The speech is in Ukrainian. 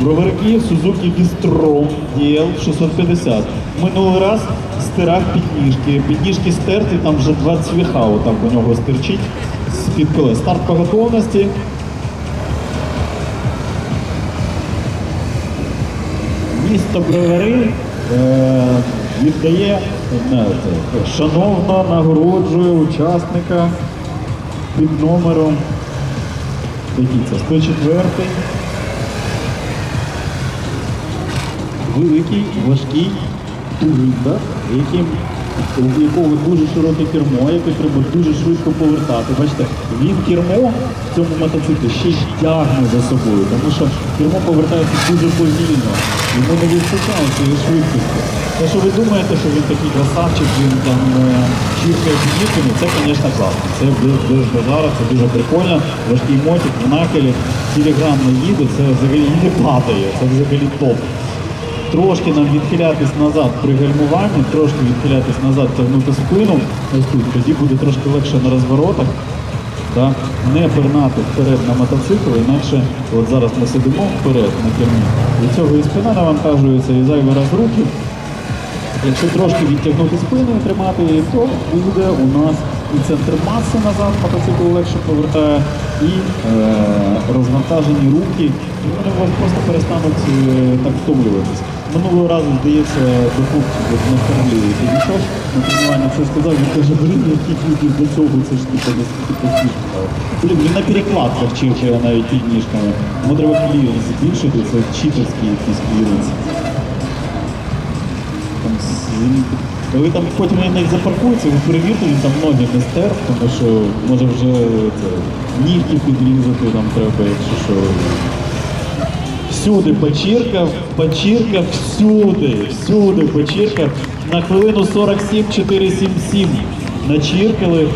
Броварки Suzuki Vistrom DL 650. Минулий раз стирав підніжки. Підніжки стерті, там вже два цвіха там у нього стирчить з-під колес. Старт по готовності. Місто Бровари е, віддає, знаєте, шановно нагороджує учасника під номером це, 104 великий, важкий туризм, яким, у якого дуже широке кермо, яке треба дуже швидко повертати. Бачите, він кермо в цьому мотоциклі ще й тягне за собою, тому що кермо повертається дуже повільно, йому не вистачає цієї швидкості. Те, що ви думаєте, що він такий красавчик, він там е, чіркає підніжками, це, звісно, класно. Це без базара, це дуже прикольно. Важкий мотик в накелі, телеграмно їде, це взагалі не падає, це взагалі топ трошки нам відхилятись назад при гальмуванні, трошки відхилятись назад, тягнути спину, ось тут, тоді буде трошки легше на розворотах. Да? Не пернати вперед на мотоцикл, інакше от зараз ми сидимо вперед на кермі. Від цього і спина навантажується, і зайвий раз руки. Якщо трошки відтягнути спину і тримати її, то буде у нас і центр маси назад, мотоцикл легше повертає, і е, розвантажені руки, і вони просто перестануть е, так втомлюватись. Минулого разу, здається, до хлопців на кораблі підійшов на тренування, це сказав, він каже, блін, які люди до цього, це ж типу наскільки посмішно. Блін, він на перекладках чиркає навіть підніжками. Йому треба кліренс збільшити, це читерський якийсь кліренс. Там, коли там потім він навіть запаркується, ви перевірте, він там ноги не стер, тому що може вже це, нігті підрізати там треба, якщо що. Всюди почіркав, почірка, всюди, всюди почірка. На хвилину 47 477 начіркали.